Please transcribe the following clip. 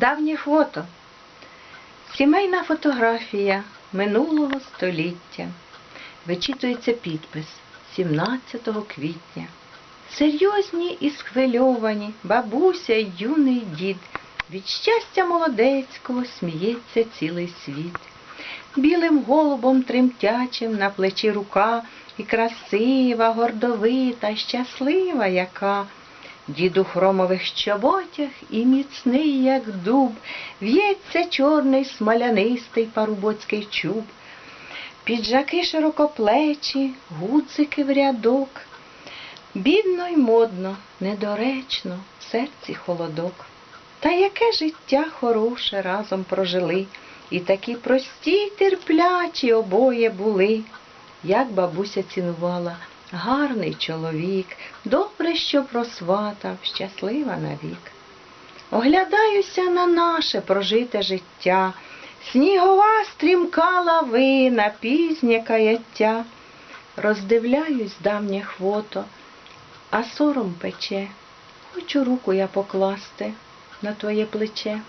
Давнє фото. Сімейна фотографія минулого століття. Вичитується підпис 17 квітня. Серйозні і схвильовані бабуся й юний дід. Від щастя молодецького сміється цілий світ. Білим голубом тремтячим на плечі рука, і красива, гордовита, щаслива яка. Дід у хромових чоботях і міцний, як дуб, в'ється чорний смолянистий парубоцький чуб. Піджаки широкоплечі, гуцики в рядок. Бідно й модно, недоречно, в серці холодок. Та яке життя хороше разом прожили, і такі прості й терплячі обоє були. Як бабуся цінувала, гарний чоловік, добре, що просватав, щаслива навік. Оглядаюся на наше прожите життя, снігова стрімка лавина, пізнє каяття. Роздивляюсь давнє хвото, а сором пече. Хочу руку я покласти на твоє плече.